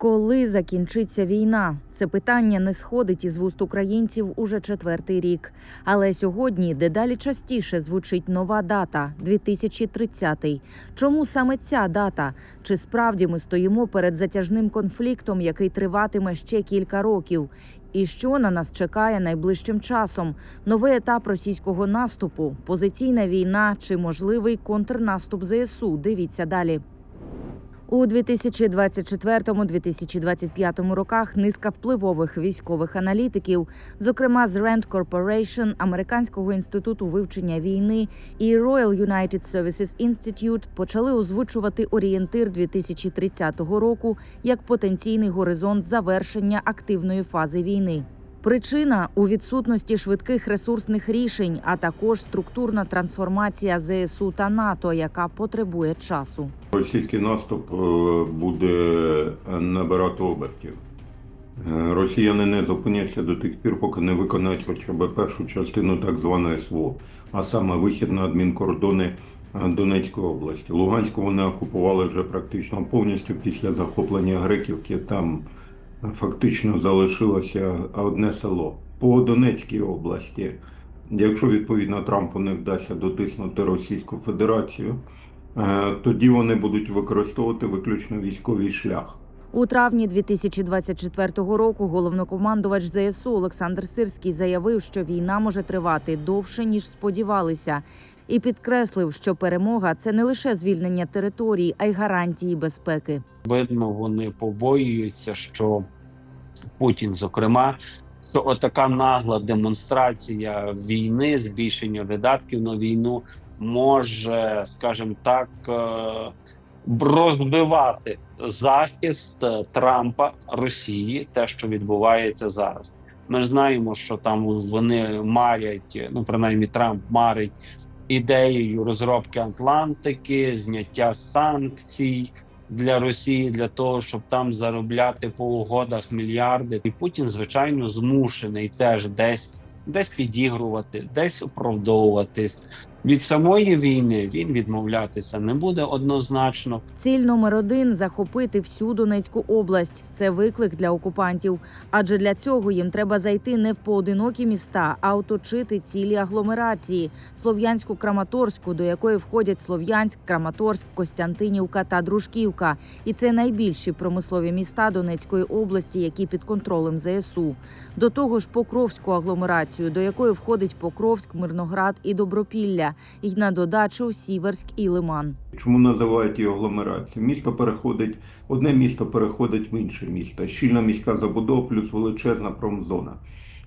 Коли закінчиться війна? Це питання не сходить із вуст українців уже четвертий рік. Але сьогодні дедалі частіше звучить нова дата 2030. Чому саме ця дата? Чи справді ми стоїмо перед затяжним конфліктом, який триватиме ще кілька років? І що на нас чекає найближчим часом? Новий етап російського наступу, позиційна війна чи можливий контрнаступ ЗСУ? Дивіться далі. У 2024-2025 роках низка впливових військових аналітиків, зокрема з Rand Corporation, Американського інституту вивчення війни і Royal United Services Institute, почали озвучувати орієнтир 2030 року як потенційний горизонт завершення активної фази війни. Причина у відсутності швидких ресурсних рішень, а також структурна трансформація ЗСУ та НАТО, яка потребує часу. Російський наступ е, буде набирати обертів. Е, Росіяни не зупиняться до тих пір, поки не виконають хоча б першу частину так званої СВО, а саме вихід на адмінкордони е, Донецької області. Луганську вони окупували вже практично повністю після захоплення Греківки. Там фактично залишилося одне село. По Донецькій області, якщо відповідно Трампу не вдасться дотиснути Російську Федерацію, Е, тоді вони будуть використовувати виключно військовий шлях. У травні 2024 року головнокомандувач ЗСУ Олександр Сирський заявив, що війна може тривати довше ніж сподівалися, і підкреслив, що перемога це не лише звільнення територій, а й гарантії безпеки. видно, вони побоюються, що Путін, зокрема, що отака нагла демонстрація війни, збільшення видатків на війну може, скажімо так, е, розбивати захист е, Трампа Росії, те, що відбувається зараз. Ми ж знаємо, що там вони марять, ну принаймні Трамп марить ідеєю розробки Атлантики, зняття санкцій для Росії для того, щоб там заробляти по угодах мільярди. І Путін, звичайно, змушений теж десь десь підігрувати, десь оправдовуватись. Від самої війни він відмовлятися не буде однозначно. Ціль номер один захопити всю Донецьку область. Це виклик для окупантів. Адже для цього їм треба зайти не в поодинокі міста, а оточити цілі агломерації Слов'янську Краматорську, до якої входять Слов'янськ, Краматорськ, Костянтинівка та Дружківка. І це найбільші промислові міста Донецької області, які під контролем ЗСУ. До того ж, Покровську агломерацію, до якої входить Покровськ, Мирноград і Добропілля, і на додачу Сіверськ і Лиман. Чому називають її агломерацією? Місто переходить, одне місто переходить в інше місто. Щільна міська забудова плюс величезна промзона.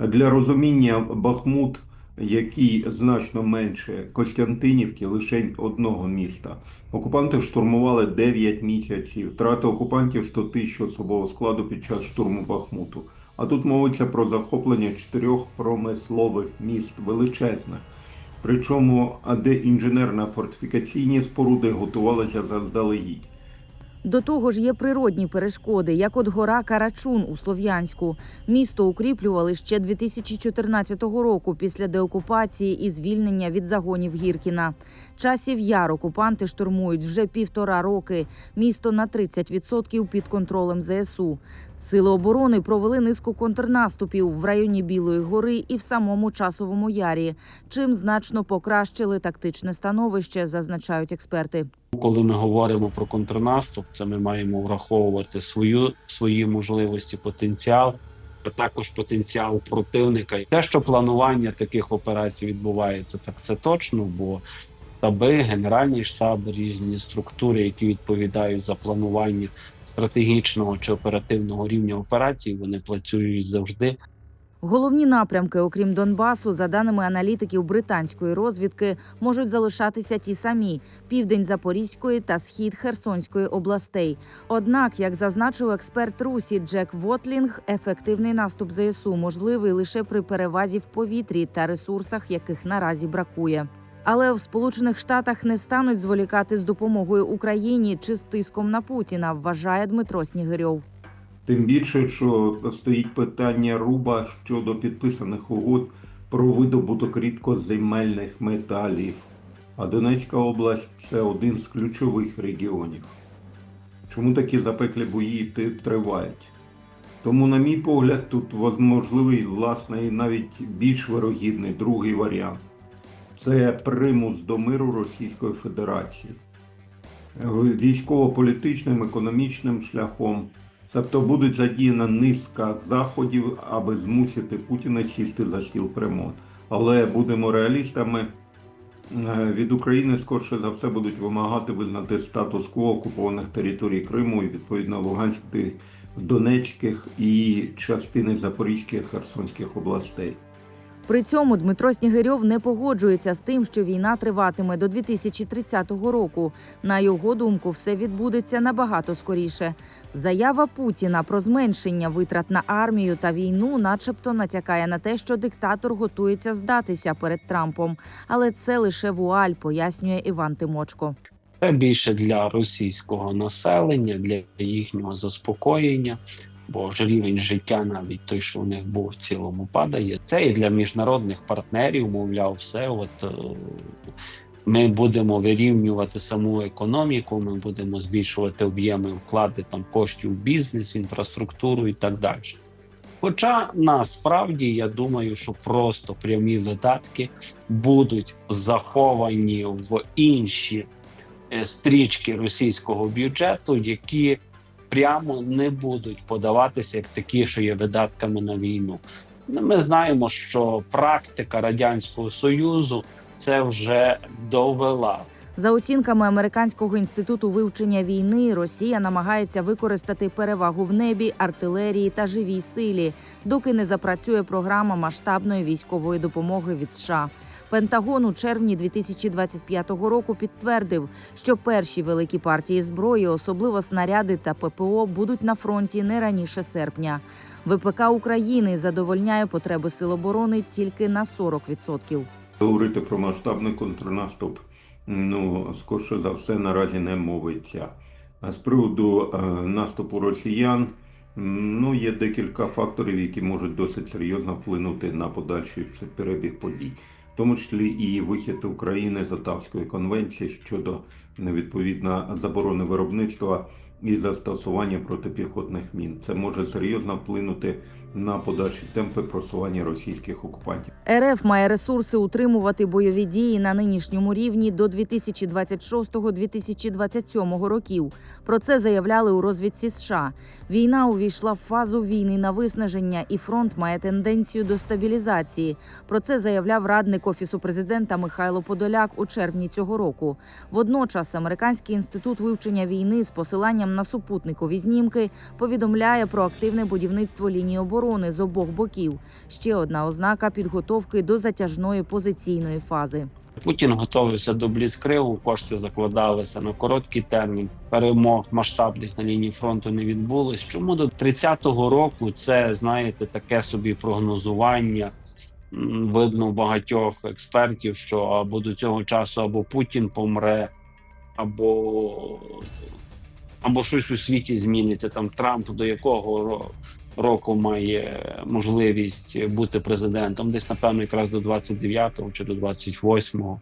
Для розуміння Бахмут, який значно менше Костянтинівки, лише одного міста. Окупанти штурмували 9 місяців. Втрати окупантів 100 тисяч особового складу під час штурму Бахмуту. А тут мовиться про захоплення чотирьох промислових міст величезних. Причому, де інженерно-фортифікаційні споруди готувалися заздалегідь. До того ж, є природні перешкоди, як от гора Карачун у Слов'янську. Місто укріплювали ще 2014 року після деокупації і звільнення від загонів Гіркіна. Часів яр окупанти штурмують вже півтора роки. Місто на 30% під контролем ЗСУ. Сили оборони провели низку контрнаступів в районі Білої гори і в самому часовому ярі, чим значно покращили тактичне становище, зазначають експерти. Коли ми говоримо про контрнаступ, це ми маємо враховувати свою свої можливості, потенціал, а також потенціал противника. Те, що планування таких операцій відбувається, так це точно, бо штаби, генеральні штаби, різні структури, які відповідають за планування стратегічного чи оперативного рівня операцій, вони працюють завжди Головні напрямки, окрім Донбасу, за даними аналітиків британської розвідки, можуть залишатися ті самі: південь Запорізької та схід Херсонської областей. Однак, як зазначив експерт Русі Джек Вотлінг, ефективний наступ ЗСУ можливий лише при перевазі в повітрі та ресурсах, яких наразі бракує. Але в Сполучених Штатах не стануть зволікати з допомогою Україні чи з тиском на Путіна, вважає Дмитро Снігирьов. Тим більше, що стоїть питання руба щодо підписаних угод про видобуток рідкоземельних металів. А Донецька область це один з ключових регіонів. Чому такі запеклі бої тривають? Тому, на мій погляд, тут можливий власне навіть більш вирогідний другий варіант це примус до миру Російської Федерації Е, військово-політичним, економічним шляхом. Тобто буде задіяна низка заходів, аби змусити Путіна сісти за стіл перемовин. Але будемо реалістами. е, Від України скорше за все будуть вимагати визнати статус-кво окупованих територій Криму і відповідно Луганських, Донецьких і частини Запорізьких Херсонських областей. При цьому Дмитро Снігирьов не погоджується з тим, що війна триватиме до 2030 року. На його думку, все відбудеться набагато скоріше. Заява Путіна про зменшення витрат на армію та війну, начебто, натякає на те, що диктатор готується здатися перед Трампом. Але це лише вуаль, пояснює Іван Тимочко. Це більше для російського населення, для їхнього заспокоєння, бо ж рівень життя, навіть той, що у них був в цілому, падає. Це і для міжнародних партнерів, мовляв, все. От е, ми будемо вирівнювати саму економіку, ми будемо збільшувати об'єми вклади там коштів в бізнес, інфраструктуру і так далі. Хоча насправді я думаю, що просто прямі видатки будуть заховані в інші е, стрічки російського бюджету, які прямо не будуть подаватися як такі, що є видатками на війну. Ну, Ми знаємо, що практика радянського союзу це вже довела. За оцінками американського інституту вивчення війни, Росія намагається використати перевагу в небі, артилерії та живій силі, доки не запрацює програма масштабної військової допомоги від США. Пентагон у червні 2025 року підтвердив, що перші великі партії зброї, особливо снаряди та ППО, будуть на фронті не раніше серпня. ВПК України задовольняє потреби сил оборони тільки на 40%. Говорити про масштабний контрнаступ, ну, скорше за все, наразі не мовиться. А з приводу е, наступу росіян, ну, є декілька факторів, які можуть досить серйозно вплинути на подальший перебіг подій, тому числі і вихід України з Отавської конвенції щодо відповідно заборони виробництва і застосування протипіхотних мін. Це може серйозно вплинути на подальші темпи просування російських окупантів. РФ має ресурси утримувати бойові дії на нинішньому рівні до 2026-2027 років. Про це заявляли у розвідці США. Війна увійшла в фазу війни на виснаження, і фронт має тенденцію до стабілізації. Про це заявляв радник офісу президента Михайло Подоляк у червні цього року. Водночас американський інститут вивчення війни з посиланням на супутникові знімки повідомляє про активне будівництво лінії оборони з обох боків. Ще одна ознака підготовки до затяжної позиційної фази. Путін готувався до бліцкригу, кошти закладалися на короткий термін. Перемог масштабних на лінії фронту не відбулось. Чому до 30-го року це знаєте таке собі прогнозування? Видно багатьох експертів, що або до цього часу або Путін помре, або, або щось у світі зміниться. Там Трамп до якого року має можливість бути президентом, десь напевно, якраз до 29-го чи до 28-го.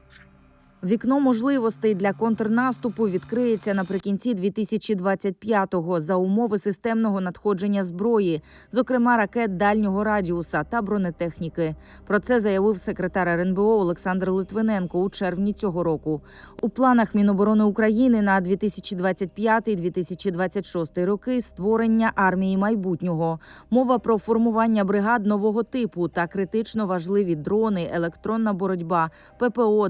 Вікно можливостей для контрнаступу відкриється наприкінці 2025-го за умови системного надходження зброї, зокрема ракет дальнього радіуса та бронетехніки. Про це заявив секретар РНБО Олександр Литвиненко у червні цього року. У планах Міноборони України на 2025-2026 роки створення армії майбутнього. Мова про формування бригад нового типу та критично важливі дрони, електронна боротьба, ППО,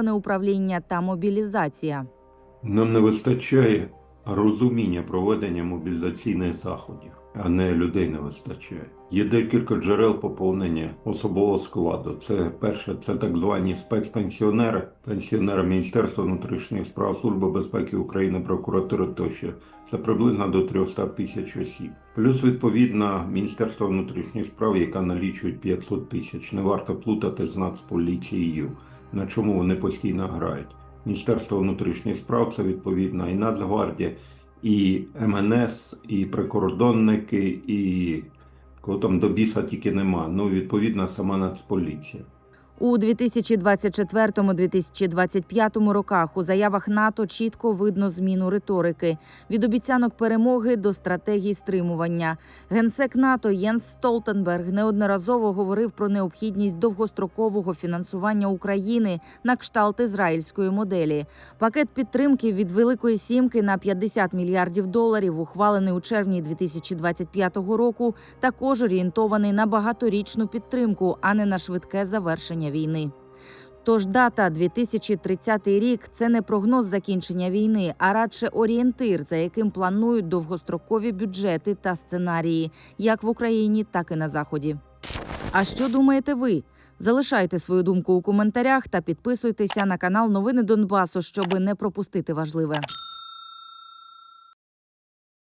децентралізоване управління та мобілізація. Нам не вистачає розуміння проведення мобілізаційних заходів, а не людей не вистачає. Є декілька джерел поповнення особового складу. Це перше, це так звані спецпенсіонери, пенсіонери Міністерства внутрішніх справ Служби безпеки України, прокуратури тощо. Це приблизно до 300 тисяч осіб. Плюс відповідно Міністерство внутрішніх справ, яка налічує 500 тисяч. Не варто плутати з Нацполіцією, на чому вони постійно грають. Міністерство внутрішніх справ це відповідно і Нацгвардія, і МНС, і прикордонники, і кого там до біса тільки нема. Ну, відповідно, сама Нацполіція. У 2024-2025 роках у заявах НАТО чітко видно зміну риторики від обіцянок перемоги до стратегії стримування. Генсек НАТО Єнс Столтенберг неодноразово говорив про необхідність довгострокового фінансування України на кшталт ізраїльської моделі. Пакет підтримки від Великої Сімки на 50 мільярдів доларів, ухвалений у червні 2025 року, також орієнтований на багаторічну підтримку, а не на швидке завершення війни. Тож дата 2030 рік це не прогноз закінчення війни, а радше орієнтир, за яким планують довгострокові бюджети та сценарії, як в Україні, так і на заході. А що думаєте ви? Залишайте свою думку у коментарях та підписуйтеся на канал Новини Донбасу, щоби не пропустити важливе.